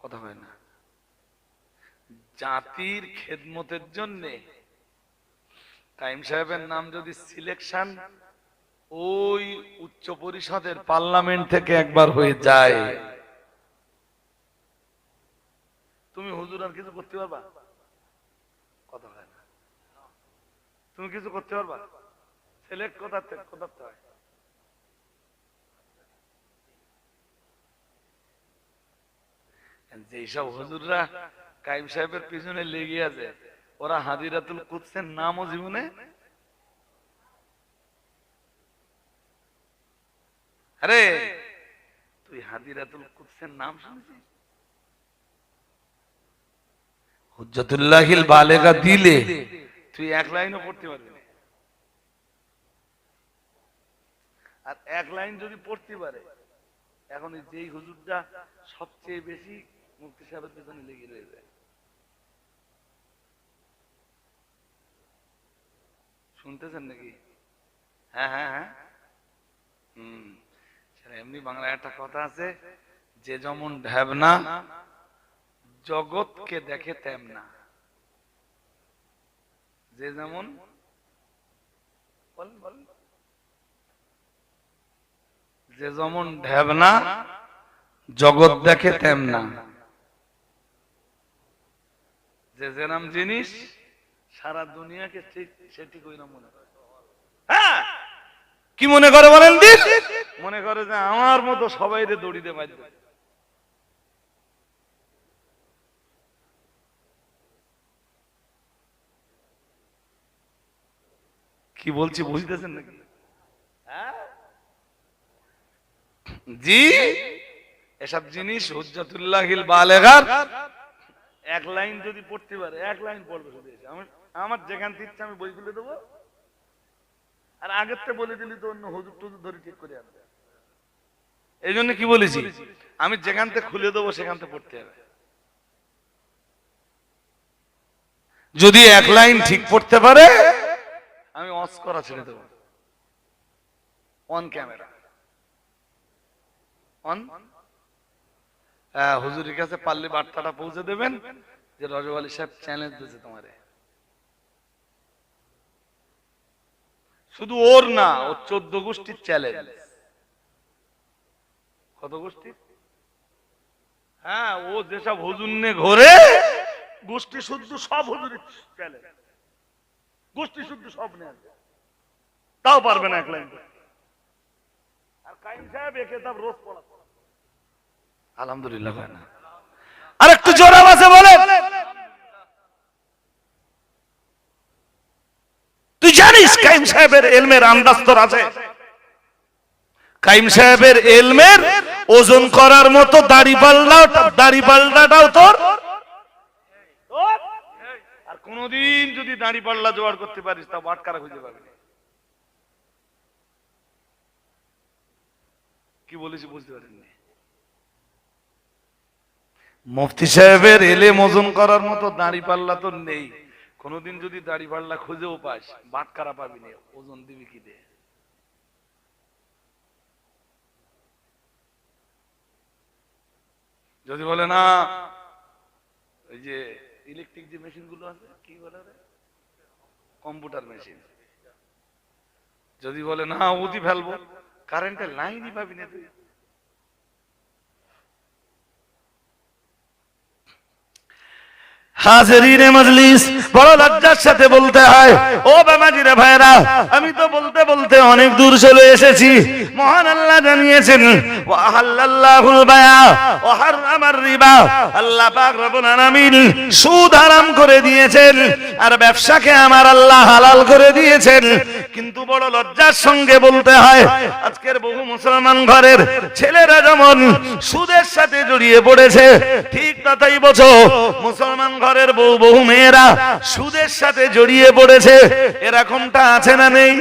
কথা হয় না। জাতির খেদমতের জন্য টাইম সাহেবের নাম যদি সিলেকশন ওই উচ্চ পরিষদের পার্লামেন্ট থেকে একবার হয়ে যায়। তুমি হুজুর আর কিছু করতে পারবা? কথা হয় না। তুমি কিছু করতে পারবা? সিলেক্ট কোথাতে কোথাতে হয়? যেসব হুজুররা কাইম সাহেবের পিছনে লেগে আছে, ওরা হাজিরাতুল কুদসের নামও জীবনে? আরে, তুই হাজিরাতুল কুদসের নাম শুনেছিস? হুজ্জতুল্লাহিল বালেগা দিলে তুই এক লাইনও পড়তে পারবি না। আর এক লাইন যদি পড়তে পারে এখন যেই হুজুরটা সবচেয়ে বেশি মুক্তি সাহেবের পেছনে লেগে রয়েছে শুনতেছেন নাকি? হ্যাঁ হ্যাঁ হ্যাঁ। হম। এমনি বাংলায় একটা কথা আছে, যে যেমন ঢ্যাবনা জগৎকে দেখে তেমনা যে যেমন যে যেমন জগৎ দেখে তেমনা যে যেরাম জিনিস সারা দুনিয়াকে ঠিক সেটি কই না মনে করে। হ্যাঁ? কি মনে করে বলেন দিন? মনে করে যে আমার মতো সবাই রে দড়িতে বাজবে কি বলছি বুঝতেছেন নাকি? হ্যাঁ? জি? এসব জিনিস হুজ্জাতুল্লাহিল বালেগার এক লাইন যদি পড়তে পারে এক লাইন পড়বে শুধু এসে। আমার আমার যেখান থেকে আমি বই খুলে দেবো। আর আগের থেকে বলে দিলি তো অন্য হুজুর টুজুর ধরে ঠিক করে আনবে। এই জন্য কি বলেছি? আমি যেখান থেকে খুলে দেবো সেখান থেকে পড়তে হবে। যদি এক লাইন ঠিক পড়তে পারে আমি অস করা ছেড়ে দেবো। অন ক্যামেরা অন হুজুরের কাছে পারলে বার্তাটা পৌঁছে দেবেন যে রজব আলী সাহেব চ্যালেঞ্জ দিয়েছে তোমারে। শুধু ওর না, ওর চোদ্দ গোষ্ঠীর চ্যালেঞ্জ কত গোষ্ঠী হ্যাঁ ও যেসব হুজুর নিয়ে ঘোরে, গোষ্ঠী শুদ্ধ সব চ্যালেঞ্জ গোষ্ঠী শুদ্ধ সব নিয়ে তাও পারবে না এক লাইন আর কাইম সাহেব একে তার রোজ পড়া আলহামদুলিল্লাহ না আর একটু জোর আওয়াজে বলে তুই জানিস কাইম সাহেবের এলমের আন্দাজ তোর আছে? কাইম সাহেবের এলমের ওজন করার মতো দাড়ি পাল্লাও দাড়ি পাল্লাটাও তোর? আর কোনদিন যদি দাড়ি পাল্লা জোগাড় করতে পারিস তা বাটকারা খুঁজে পাবি? কি বলেছি বুঝতে পারিনি। মুফতি সাহেবের এলে ওজন করার মতো দাড়ি পাল্লা তো নেই। কোনদিন যদি দাড়ি পাল্লা খুঁজেও পাস বাটকারা পাবি না। ওজন দিবি কি দে যদি বলে না ওই যে ইলেকট্রিক যে মেশিনগুলো আছে, কি বলে কম্পিউটার মেশিন। যদি বলে না উদি ফেলব কারেন্টের লাইনই পাবি না তুই। হাজারিনে মজলিস, বড় লজ্জার সাথে বলতে হয়, ও বাবাজিরে ভাইরা আমি তো বলতে বলতে অনেক দূর চলে এসেছি। মহান আল্লাহ জানিয়েছেন ওয়া হাল্লাল্লাহুল বায়া ওয়া হারামার রিবা। আল্লাহ পাক রব্বুল আলামিন সুদ হারাম করে দিয়েছেন, আর ব্যবসাকে আমার আল্লাহ হালাল করে দিয়েছেন। কিন্তু বড় লজ্জার সঙ্গে বলতে হয়, আজকের বহু মুসলমান ঘরের ছেলেরা যেমন সুদের সাথে জড়িয়ে পড়েছে, ঠিক তথাই বোঝো, মুসলমান ঘরের বহু বহু মেয়েরা সুদের সাথে জড়িয়ে পড়েছে। এরকমটা আছে না নেই?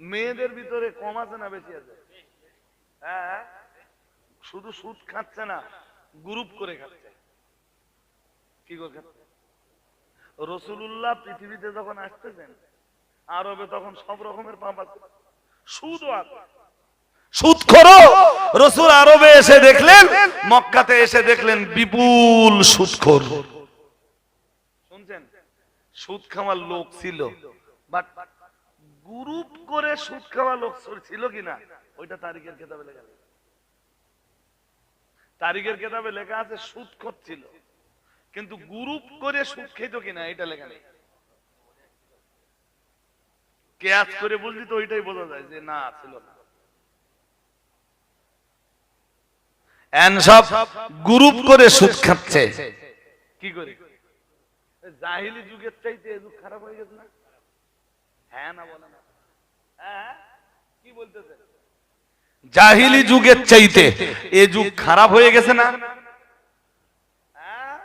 মেয়েদের ভিতরে কম আছে না বেশি আছে? হ্যাঁ? শুধু সুদ খাচ্ছে না, গ্রুপ করে খাচ্ছে। কি করে খাচ্ছে? রসুল্লাহ পৃথিবীতে যখন আসতেছেন, আরবে তখন সব রকমের পাপ আছে। সুদও আছে। সুদখোরও রসুল আরবে এসে দেখলেন, মক্কাতে এসে দেখলেন বিপুল শুনছেন? সুদ খাওয়ার লোক ছিল বাট গ্রুপ করে সুদ খাওয়া লোক ছিল কিনা, ওইটা তারিখের কেতাবে লেখা। তারিখের কেতাবে লেখা আছে সুদ ছিল, কিন্তু গ্রুপ করে সুদ খেত কিনা, এটা লেখা নেই। কেয়াস করে বললি তো ওইটাই বোঝা যায় যে না, ছিল না। সব গ্রুপ করে সুদ খাচ্ছে। কি করে? জাহিলি যুগের চাইতে এ যুগ খারাপ হয়ে গেছে না? হ্যাঁ না না। হ্যাঁ কি বলতেছে? জাহিলি যুগের চাইতে এ যুগ খারাপ হয়ে গেছে না? হ্যাঁ?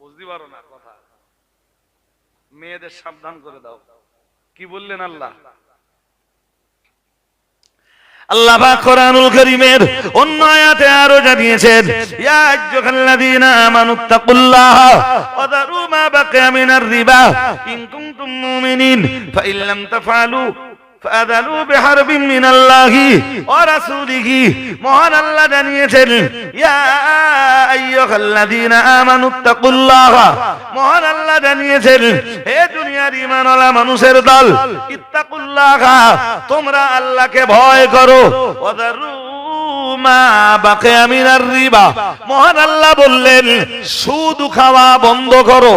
বুঝতে পারো না কথা। মেয়েদের সাবধান করে দাও। কি বললেন আল্লাহ? আল্লাহ পাক কোরআনুল কারীমের অন্য আয়াতে আরও জানিয়েছেন, ইয়া আইয়ুহাল্লাযীনা আমানুত্তাকুল্লাহ ওয়া দারু মা বাকিয়া মিনার রিবা ইন কুনতুম মুমিনিন ফা ইল্লাম লাম তাফআলু ওয়া মহান আল্লাহ জানিয়েছেন, ইয়া মহান আল্লাহ জানিয়েছেন মানুষের দল, ইত্তাকুল্লাহ, তোমরা আল্লাহকে ভয় করো। রিবা। মহান আল্লাহ বললেন, সুদ খাওয়া বন্ধ করো।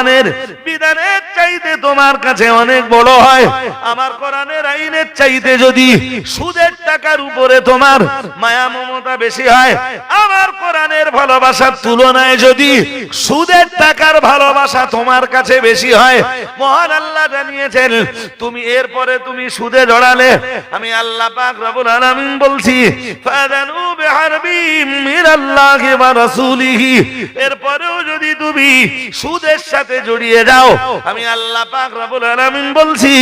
কোরআনের বিধানের চাইতে তোমার কাছে অনেক বড় হয়। আমার কোরআনের আইনের চাইতে যদি সুদের টাকার উপরে তোমার মায়া মমতা বেশি হয়, আমার কোরআনের ভালোবাসার তুলনায় যদি সুদের টাকার ভালোবাসা তোমার কাছে বেশি হয়, মহান আল্লাহ জানিয়েছেন, তুমি এরপরে তুমি সুদে জড়ালে। আমি আল্লাহ পাক রব্বুল আলামিন বলছি ফাদানু বিহারবিম মিনাল্লাহি ওয়া রাসূলিহি। এরপরেও যদি তুমি সুদের সাথে জড়িয়ে যাও। আমি আল্লাহ পাক রব্বুল আলামিন বলছি,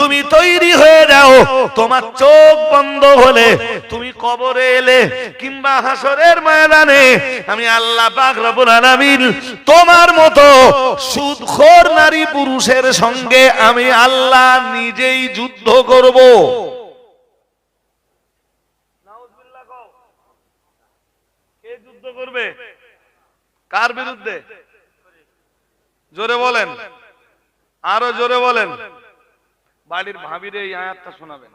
তুমি তৈরি হয়ে যাও। তোমার চোখ বন্ধ হলে তুমি কবরে এলে কিংবা হাসরের ময়দানে। আমি আল্লাহ পাক রব্বুল আলামিন তোমার মতো সুদখোর নারী পুরুষের সঙ্গে আমি আল্লাহ নিজেই যুদ্ধ করব। করবে? কার বিরুদ্ধে? জোরে বলেন। আরও জোরে বলেন। বাড়ির ভাবিরে এই আয়াতটা শোনাবেন।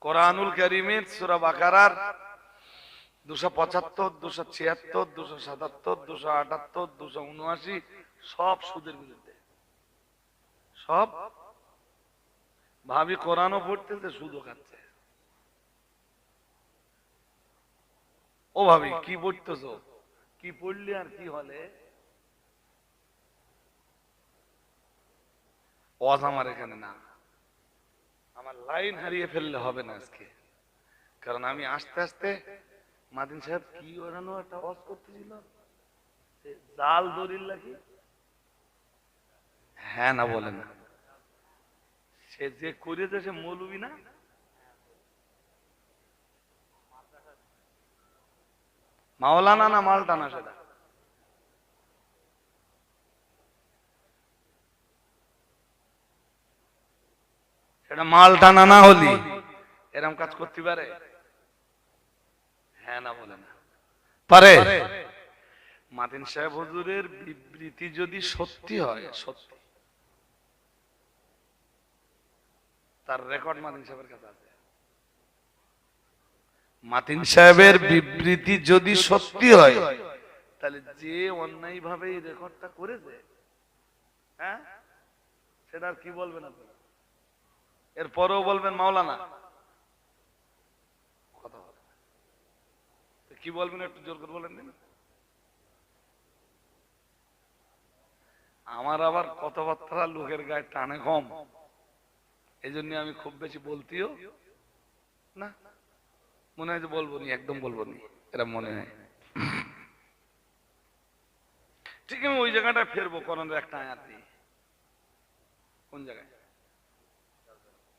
কোরআনুল করিমের সুরা বাকারার দুশো পঁচাত্তর, দুশো ছিয়াত্তর, দুশো সাতাত্তর, দুশো আটাত্তর, দুশো উনআশি সব সুদের বিরুদ্ধে। সব? ভাবি কোরআনও পড়তেছে, সুদও খাচ্ছে। ও ভাবি কি পড়তেছো? কি পড়লি আর কি হলে? ওয়াজ আমার এখানে না। আমার লাইন হারিয়ে ফেললে হবে না আজকে। কারণ আমি আস্তে আস্তে মাদিন সাহেব কি ওরানো একটা ওয়াজ করতেছিল? জাল দরিল নাকি? হ্যাঁ না বলে না। সে যে করেছে সে মৌলবি না? মাওলানা না মালটানা সেটা? সেটা মালটানা না হলি। এরম কাজ করতে পারে? হ্যাঁ না বলে না। পারে? মাদিন সাহেব হুজুরের বিবৃতি যদি সত্যি হয় সত্যি। তার রেকর্ড মাদিন সাহেবের কাছে আছে। মাতিন সাহেবের বিবৃতি যদি সত্যি হয় তাহলে যে অন্যায় ভাবে এই রেকর্ডটা করেছে হ্যাঁ? সেটা আর কি বলবেন আপনি? এরপরেও বলবেন মাওলানা? কথা কি বলবেন একটু জোর করে বলেন দিন। আমার আবার কথাবার্তা লোকের গায়ে টানে কম। এই জন্য আমি খুব বেশি বলতিও না। মনে হয় যে বলব নি, একদম বলব নি এরা মনে হয়। ঠিক আমি ওই জায়গাটা ফেরবো, করণের একটা আয়াত। কোন জায়গায়?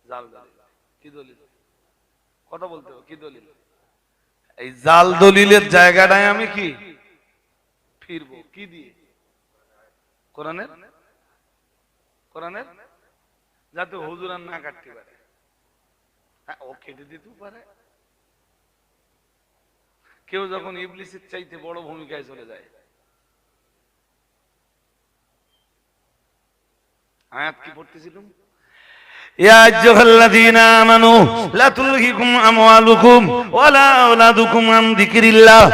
জাল কি দলিল? কথা বলতে হবে? কি দলিল? এই জাল দলিলের জায়গাটায় আমি কি? ফিরবো। কি দিয়ে? কোরআনের কোরআনের যাতে হুজুর আর না কাটতে পারে। হ্যাঁ ও কেটে দিতেও পারে। কেউ যখন ইবলিসের চাইতে বড় ভূমিকায় চলে যায় আয়াত কি পড়তেছিলাম يا أيها الذين آمنوا لا تلهكم أموالكم ولا أولادكم عن ذكر الله